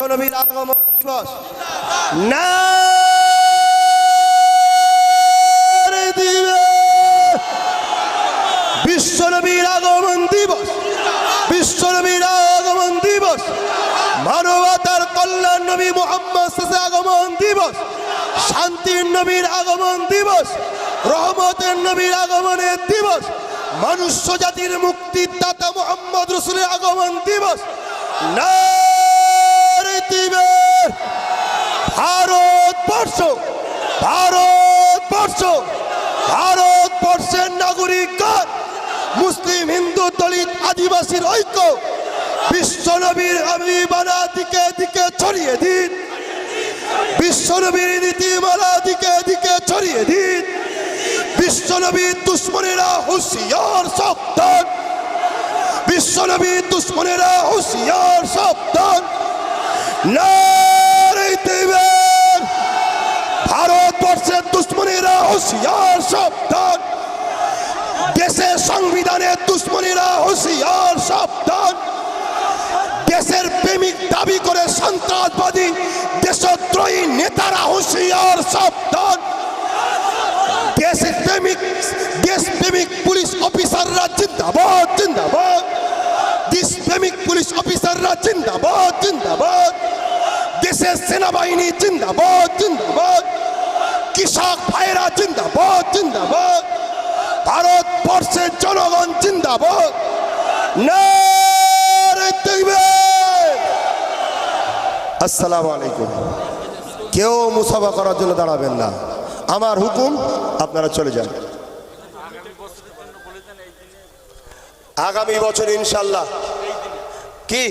নবীর আগমন দিবস। না বিশ্বনবীর আগমন দিবস। বিশ্বনবীর আগমন দিবস। মানবতার কল্যাণ নবী মোহাম্মদ আগমন দিবস। শান্তির নবীর আগমন দিবস। রহমতের নবীর আগমনের দিবস। মনুষ্য জাতির মুক্তির দাতা মোহাম্মদ রসুলের আগমন দিবস। নারে ভারতবর্ষ ভারতবর্ষ, ভারতবর্ষের নাগরিকগণ, মুসলিম হিন্দু দলিত আদিবাসীর ঐক্য বিশ্বনবীর আবিবানা দিকে দিকে ছড়িয়ে দিন। বিশ্বনবীর নীতিমালা দিকে দিকে ছড়িয়ে দিন। বিশ্বনবীর দুশ্মনেরা হুঁশিয়ার সাবধান। বিশ্বনবীর দুশ্মনেরা হুঁশিয়ার সাবধান। নারে দেবেন ভারতবর্ষের দুশ্মনেরা হুঁশিয়ার সাবধান দেশের সংবিধানের দুশ্মনীরা হুঁশিয়ার সাবধান দেশের প্রেমিক দাবি করে সন্ত্রাসবাদী দেশদ্রোহী নেতারা হুঁশিয়ার সাবধান দেশ প্রেমিক দেশ প্রেমিক পুলিশ অফিসাররা জিন্দাবাদ জিন্দাবাদ। দেশ প্রেমিক পুলিশ অফিসাররা জিন্দাবাদ জিন্দাবাদ। দেশের সেনাবাহিনী জিন্দাবাদ জিন্দাবাদ। কৃষক ভাইরা জিন্দাবাদ জিন্দাবাদ। ভারতবর্ষের জনগণ জিন্দাবাদ! আসসালামু আলাইকুম। কেউ মুসাফা করার জন্য দাঁড়াবেন না। আমার হুকুম, আপনারা চলে যান। আগামী বছর ইনশাল্লাহ। কি?